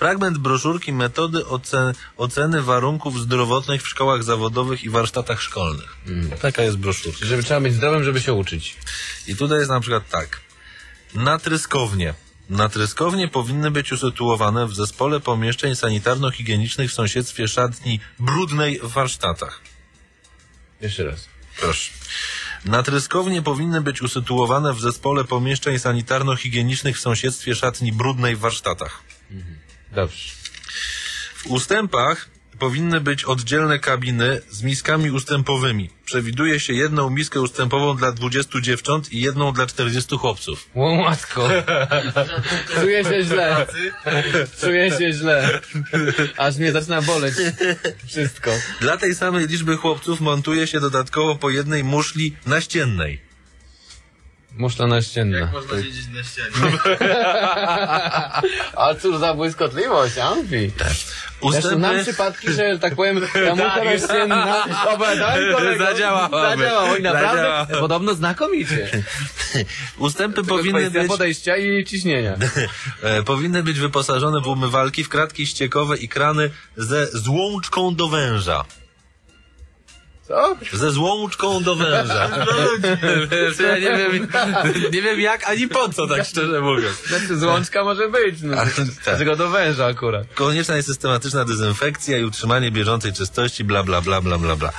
Fragment broszurki metody ocen oceny warunków zdrowotnych w szkołach zawodowych i warsztatach szkolnych. Taka jest broszurka. Żeby trzeba być zdrowym, żeby się uczyć. I tutaj jest na przykład tak. Natryskownie. Natryskownie powinny być usytuowane w zespole pomieszczeń sanitarno-higienicznych w sąsiedztwie szatni brudnej w warsztatach. Jeszcze raz. Proszę. Natryskownie powinny być usytuowane w zespole pomieszczeń sanitarno-higienicznych w sąsiedztwie szatni brudnej w warsztatach. Dobrze. W ustępach powinny być oddzielne kabiny z miskami ustępowymi. Przewiduje się jedną miskę ustępową dla 20 dziewcząt i jedną dla 40 chłopców. Ło matko. Czuję się źle. Czuję się źle. Aż mnie zaczyna boleć. Wszystko. Dla tej samej liczby chłopców montuje się dodatkowo po jednej muszli naściennej. Muszla naścienna. Można siedzieć na ścianie. A cóż za błyskotliwość, Amfi. Zresztą nam Ustępy... przypadki, że tak powiem, ta muszla naścienna. Zadziałało. Zadziałało i naprawdę podobno znakomicie. Ustępy powinny być, podejścia i ciśnienia. e, powinny być wyposażone w umywalki, w kratki ściekowe i krany ze złączką do węża. Co? Ze złączką do węża. Wiesz, ja nie wiem, nie wiem jak ani po co, tak szczerze mówiąc. Znaczy złączka może być, no. Ale, tak. Tylko do węża akurat. Konieczna jest systematyczna dezynfekcja i utrzymanie bieżącej czystości, bla bla bla bla bla bla.